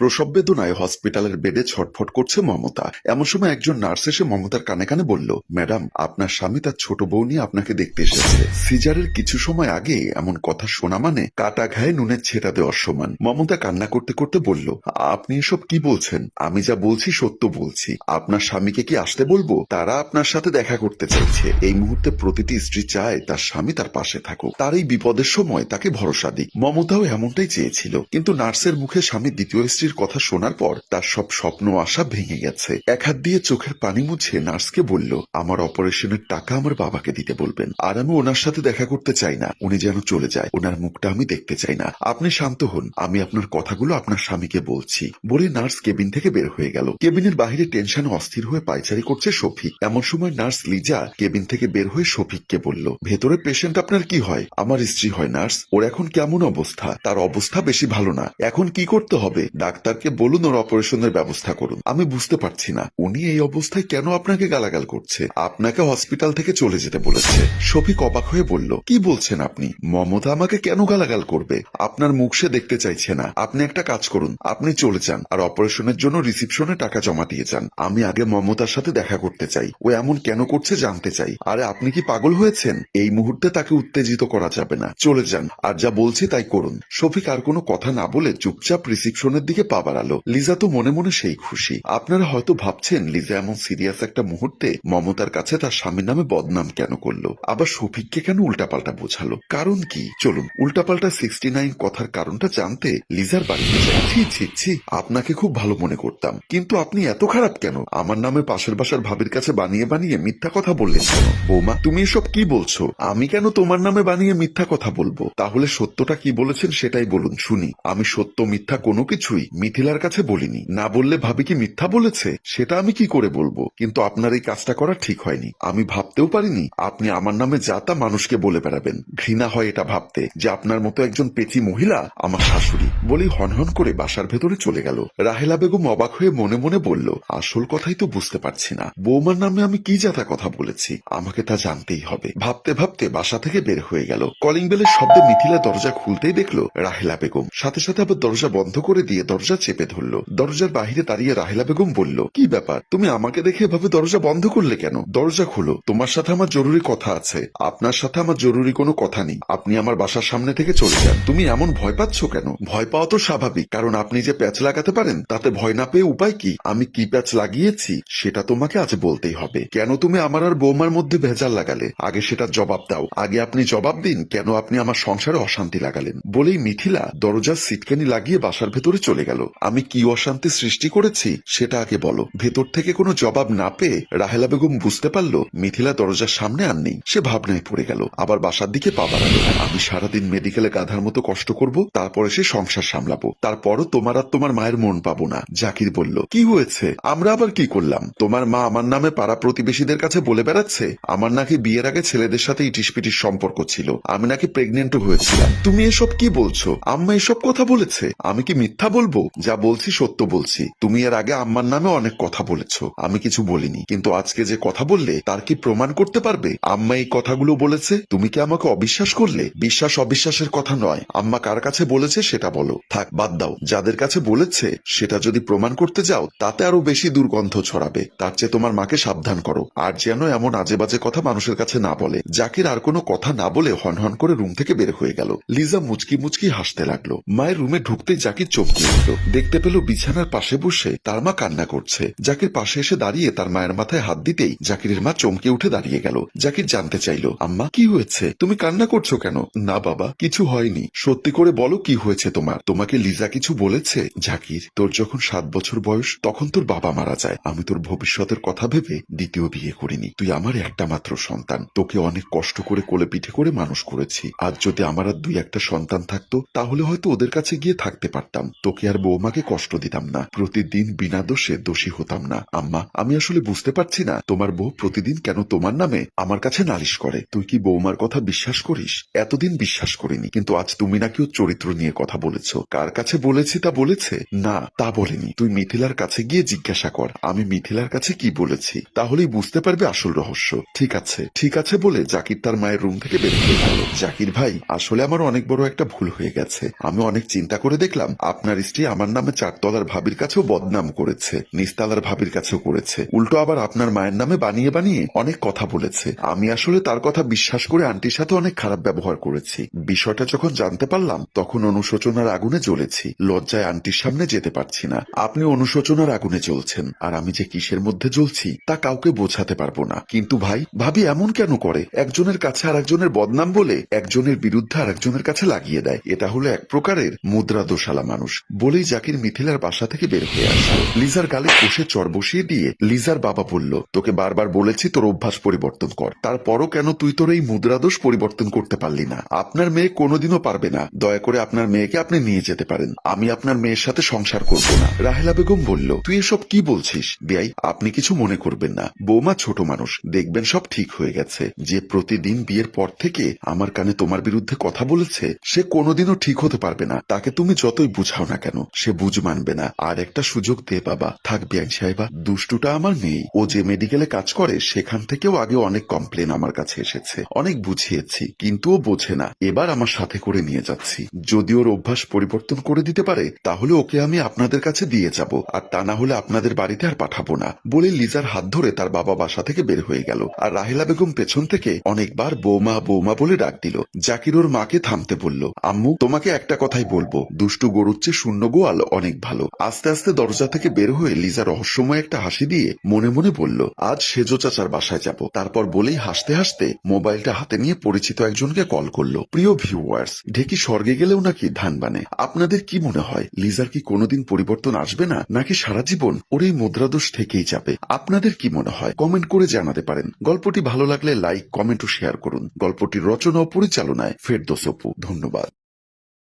প্রসব বেদনায় হসপিটালের বেডে ছটফট করছে মমতা। এমন সময় একজন নার্স এসে মমতার কানে কানে বলল, ম্যাডাম, আপনার স্বামী তার ছোট বউ নিয়ে আপনাকে দেখতে এসেছে। সিজারের কিছু সময় আগে এমন কথা শোনা মানে কাটা ঘায়ে নুনের ছেটা দেওয়ার সমান। মমতা কান্না করতে করতে বলল, আপনি এসব কি বলছেন? আমি যা বলছি সত্য বলছি। আপনার স্বামীকে কি আসতে বলব? তারা আপনার সাথে দেখা করতে চাইছে। এই মুহূর্তে প্রতিটি স্ত্রী চায় তার স্বামী তার পাশে থাকুক। তার এই বিপদের সময় তাকে ভরসা দিক। মমতাও এমনটাই চেয়েছিল। কিন্তু নার্সের মুখে স্বামী দ্বিতীয় স্ত্রীর কথা শোনার পর তার সব স্বপ্ন আশা ভেঙে গেছে। এক হাত দিয়ে চোখের পানি মুছে নার্সকে বলল, আমার অপারেশনের টাকা আমার বাবাকে দিতে বলবেন। আর আমি ওনার সাথে দেখা করতে চাই না। উনি যেন চলে যায়। ওনার মুখটা আমি দেখতে চাই না। আপনি শান্ত হন। আমি আপনার কথাগুলো আপনার স্বামীকে বলছি। বলে নার্স কেবিন থেকে বের হয়ে গেল। কেবিনের বাহিরে টেনশন অস্থির হয়ে পায়চারি করছে শফিক। এমন সময় নার্স লিজা কেবিন থেকে বের হয়ে শফিককে বলল, ভেতরে পেশেন্ট আপনার কি হয়? আমার স্ত্রী হয় নার্স। ওর এখন কেমন অবস্থা? তার অবস্থা বেশি ভালো না। এখন কি করতে হবে? ডাক্তারকে বলুন ওর অপারেশনের ব্যবস্থা করুন। আমি বুঝতে পারছি না। উনি এই অবস্থায় কেন আপনাকে গালাগাল করছে? আপনাকে হসপিটাল থেকে চলে যেতে বলেছে। শফিক অবাক হয়ে বলল, কি বলছেন আপনি? মমতা আমাকে কেন গালাগাল করবে? আপনার মুখ সে দেখতে চাইছে না। আপনি একটা কাজ করুন। আপনি চলে যান আর অপারেশনের জন্য রিসিপশনে টাকা জমা দিয়ে যান। আমি আগে মমতার সাথে দেখা করতে চাই। ও এমন কেন করছে জানতে চাই। আরে আপনি কি পাগল হয়েছেন? এই মুহূর্তে তাকে উত্তেজিত করা যাবে না। চলে যান। আর যা বলছি তাই করুন। শফিক আর কোনো কথা না বলে চুপচাপ রিসিপশনের দিকে পা বাড়ালো লিজা তো মনে মনে সেই খুশি। আপনারা হয়তো ভাবছেন, লিজা এমন সিরিয়াস একটা মুহূর্তে মমতার কাছে তার স্বামীর নামে বদনাম কেন করল? আবার শফিককে কেন উল্টাপাল্টা বোঝালো? কারণ কি? চলুন, উল্টাপাল্টা সিক্সটি নাইন কথার কারণটা জানতে লিজার বাড়িতে ছি ছি ছি, আপনাকে খুব ভালো মনে করতাম। কিন্তু আপনি এত খারাপ কেন? আমার নামে পাশের বাসার ভাবির কাছে বানিয়ে বানিয়ে মিথ্যা কথা বললেন বৌমা, তুমি এসব কি বলছো? আমি কেন তোমার নামে বানিয়ে মিথ্যা কথা বলব? তাহলে সত্যটা কি বলেছেন সেটাই বলুন, শুনি। আমি সত্য, মিথ্যা কোনো কিছুই মিথিলার কাছে বলিনি। না বললে ভাবি কি মিথ্যা বলেছে? সেটা আমি কি করে বলব? কিন্তু আপনার এই কাজটা করা ঠিক হয়নি। আমি ভাবতেও পারিনি। আপনি আমার নামে যা তা মানুষকে বলে বেড়াবেন। ঘৃণা হয় এটা ভাবতে যে আপনার মতো একজন পেচি মহিলা আমার শাশুড়ি বলেই হনহন করে বাসার ভেতরে চলে গেল। রাহেলা বেগম অবাক হয়ে মনে মনে বলল, আসল কথাই তো বুঝতে পারছি না। বৌমার নামে আমি কি যাতা কথা বলেছি? আমাকে তা জানতেই হবে। ভাবতে ভাবতে বাসা থেকে বের হয়ে গেল। কলিং বেলের শব্দে মিথিলা দরজা খুলতেই দেখল রাহেলা বেগম। সাথে সাথে আবার দরজা বন্ধ করে দিয়ে চেপে ধরলো। দরজার বাহিরে দাঁড়িয়ে রাহেলা বেগম বলল, কি ব্যাপার? তুমি আমাকে দেখে এভাবে দরজা বন্ধ করলে কেন? দরজা খুলো। তোমার সাথে আমার জরুরি কথা আছে। আপনার সাথে আমার জরুরি কোনো কথা নেই। আপনি আমার বাসার সামনে থেকে চলে যান। তুমি এমন ভয় পাচ্ছ কেন? ভয় পাওয়া তো স্বাভাবিক, কারণ আপনি যে প্যাচ লাগাতে পারেন, তাতে ভয় না পেয়ে উপায় কি? আমি কি প্যাচ লাগিয়েছি? সেটা তোমাকে আজ বলতেই হবে। কেন তুমি আমার আর বৌমার মধ্যে ভেজাল লাগালে? আগে সেটা জবাব দাও। আগে আপনি জবাব দিন, কেন আপনি আমার সংসারে অশান্তি লাগালেন? বলেই মিথিলা দরজার সিটকানি লাগিয়ে বাসার ভেতরে চলে গেল। আমি কি অশান্তি সৃষ্টি করেছি? সেটা আগে বলো। ভেতর থেকে কোনো জবাব না পেয়ে রাহেলা বেগম বুঝতে পারল মিথিলা দরজার সামনে আর নেই। সে ভাবনায় পড়ে গেল। আবার বাসার দিকে পা বাড়ালো। আমি সারাদিন মেডিকেলে গাধার মতো কষ্ট করব, তারপরে সে সংসার সামলাবো। তারপরও তোমার আর তোমার মায়ের মন পাবো না, জাকির বলল। কি হয়েছে? আমরা আবার কি করলাম? তোমার মা আমার নামে পাড়া প্রতিবেশীদের কাছে বলে বেড়াচ্ছে? আমার নাকি বিয়ের আগে ছেলেদের সাথে ইটিস পিটিস সম্পর্ক ছিল। আমি নাকি প্রেগনেন্টও হয়েছিলাম। তুমি এসব কি বলছো? আম্মা এসব কথা বলেছে। আমি কি মিথ্যা বলব? যা বলছি সত্য বলছি। তুমি এর আগে আম্মার নামে অনেক কথা বলেছ। আমি কিছু বলিনি। কিন্তু আজকে যে কথা বললে, তার কি প্রমাণ করতে পারবে? আম্মা এই কথাগুলো বলেছে? তুমি কি আমাকে অবিশ্বাস করলে? বিশ্বাস অবিশ্বাসের কথা নয়। আম্মা কার কাছে বলেছে সেটা বলো। থাক, বাদ দাও। যাদের কাছে বলেছে, সেটা যদি প্রমাণ করতে যাও, তাতে আরও বেশি দুর্গন্ধ ছড়াবে। তার চেয়ে তোমার মাকে সাবধান করো। আর যেন এমন আজে বাজে কথা মানুষের কাছে না বলে। জাকির আর কোনো কথা না বলে হনহন করে রুম থেকে বের হয়ে গেল। লিজা মুচকি মুচকি হাসতে লাগল। মায়ের রুমে ঢুকতেই জাকির চমকে উঠল। দেখতে পেল বিছানার পাশে বসে তার মা কান্না করছে। জাকির পাশে এসে দাঁড়িয়ে তার মায়ের মাথায় হাত দিতেই জাকিরের মা চমকে উঠে দাঁড়িয়ে গেল। জাকির জানতে চাইল, আম্মা, কি হয়েছে? তুমি কান্না করছ কেন? না, বাবা, কিছু হয়নি। সত্যি করে বলো কি হয়েছে তোমার? তোমাকে লিজা কিছু বলেছে? জাকির, তোর যখন সাত বছর বয়স, তখন তোর বাবা মারা যায়। আমি তোর ভবিষ্যতের কথা ভেবে দ্বিতীয় বিয়ে করিনি। তুই আমার একটা মাত্র সন্তান। তোকে অনেক কষ্ট করে কোলে পিঠে করে মানুষ করেছি। আজ যদি আমার আর দুই একটা সন্তান থাকতো, তাহলে হয়তো ওদের কাছে গিয়ে থাকতে পারতাম। তোকে আর বৌমাকে কষ্ট দিতাম না। প্রতিদিন বিনা দোষে দোষী হতাম না। আম্মা, আমি আসলে বুঝতে পারছি না, তোমার বউ প্রতিদিন কেন তোমার নামে আমার কাছে নালিশ করে? তুই কি বৌমার কথা বিশ্বাস করিস? এতদিন বিশ্বাস করিনি, কিন্তু আজ তুমি নাকি ওর চরিত্র নিয়ে কথা বলেছ। কার কাছে বলেছি তা বলেছে? না, তা বলেনি। তুই মিথিলার কাছে গিয়ে জিজ্ঞাসা কর, আমি মিথিলার কাছে কি বলেছি? তাহলেই বুঝতে পারবে আসল রহস্য। ঠিক আছে ঠিক আছে বলে জাকির তার মায়ের রুম থেকে বের হয়ে গেল। জাকির ভাই, আসলে আমার অনেক বড় একটা ভুল হয়ে গেছে। আমি অনেক চিন্তা করে দেখলাম, আপনার স্ত্রী আমার নামে চারতলার ভাবির কাছেও বদনাম করেছে, নিস্তালার ভাবির কাছেও করেছে। উল্টো আবার আপনার মায়ের নামে বানিয়ে বানিয়ে অনেক কথা বলেছে। আমি আসলে তার কথা বিশ্বাস করে আন্টির সাথে অনেক খারাপ ব্যবহার করেছি। বিষয়টা যখন জানতে পারলাম, তখন অনুশোচনার আগুনে জ্বলেছি। লজ্জায় আন্টির সামনে যেতে পারছি না। আপনি অনুশোচনার আগুনে জ্বলছেন। আর আমি যে কিসের মধ্যে জ্বলছি, তা কাউকে বোঝাতে পারব না। কিন্তু ভাই, ভাবি এমন কেন করে? একজনের কাছে আর একজনের বদনাম বলে একজনের বিরুদ্ধে আর একজনের কাছে লাগিয়ে দেয়। এটা হলো এক প্রকারের মুদ্রা দোষালা মানুষ বলেই জাকির মিথিলার বাসা থেকে বের হয়ে আসে। লিজার গালে কষে চর বসিয়ে দিয়ে লিজার বাবা বলল, তোকে বারবার বলেছি তোর অভ্যাস পরিবর্তন কর। তারপরও কেন তুই তোর এই মুদ্রা দোষ পরিবর্তন করতে পারলি না? আপনার মেয়ে কোনোদিনও পারবে না। দয়া করে আপনার মেয়েকে আপনি নিয়ে যেতে পারেন। আমি আপনার মেয়ের সাথে সংসার করব না। রাহেলা বেগম বলল, তুই এসব কি বলছিস? বিয়াই আপনি কিছু মনে করবেন না। বৌমা ছোট মানুষ, দেখবেন সব ঠিক হয়ে গেছে। যে প্রতিদিন বিয়ের পর থেকে আমার কানে তোমার বিরুদ্ধে কথা বলেছে, সে কোনোদিনও ঠিক হতে পারবে না। তাকে তুমি যতই বুঝাও না কেন। সে বুঝ মানবে না। আর একটা সুযোগ দে বাবা। থাক বিয়াই সাহেবা, দুষ্টুটা আমার নেই। ও যে মেডিকেলে কাজ করে, সেখান থেকেও আগে অনেক কমপ্লেন আমার কাছে এসেছে। অনেক বুঝিয়েছি, কিন্তু ও বোঝে না। এবার আমার সাথে করে নিয়ে যাচ্ছি। যদি ওর অভ্যাস পরিবর্তন করে দিতে পারে, তাহলে ওকে আমি আপনাদের কাছে দিয়ে যাব। আর তা না হলে আপনাদের বাড়িতে আর পাঠাবো না। বলে লিজার হাত ধরে তার বাবা বাসা থেকে বের হয়ে গেল। আর রাহেলা বেগম পেছন থেকে অনেকবার বৌমা বৌমা বলে ডাক দিল। জাকির ওর মাকে থামতে বলল, আম্মু, তোমাকে একটা কথাই বলব। দুষ্টু গরুর চেয়ে শূন্য গোয়াল অনেক ভালো। আস্তে আস্তে দরজা থেকে বের হয়ে লিজা রহস্যময় একটা হাসি দিয়ে মনে মনে বলল, আজ সেজো চাচার বাসায় যাব। তারপর বলেই হাসতে হাসতে মোবাইলটা হাতে নিয়ে পরিচিত একজনকে কল করল, প্রিয় ভিউয়ার্স, ঢেকি স্বর্গে গেলেও নাকি ধান বানে? আপনাদের কি মনে হয়, লিজার কি কোনোদিন পরিবর্তন আসবে না, নাকি সারা জীবন ওর এই মুদ্রাদোষ থেকেই যাবে? আপনাদের কি মনে হয়? কমেন্ট করে জানাতে পারেন। গল্পটি ভালো লাগলে লাইক, কমেন্ট ও শেয়ার করুন। গল্পটির রচনা ও পরিচালনায় ফেরদোস অপু। ধন্যবাদ।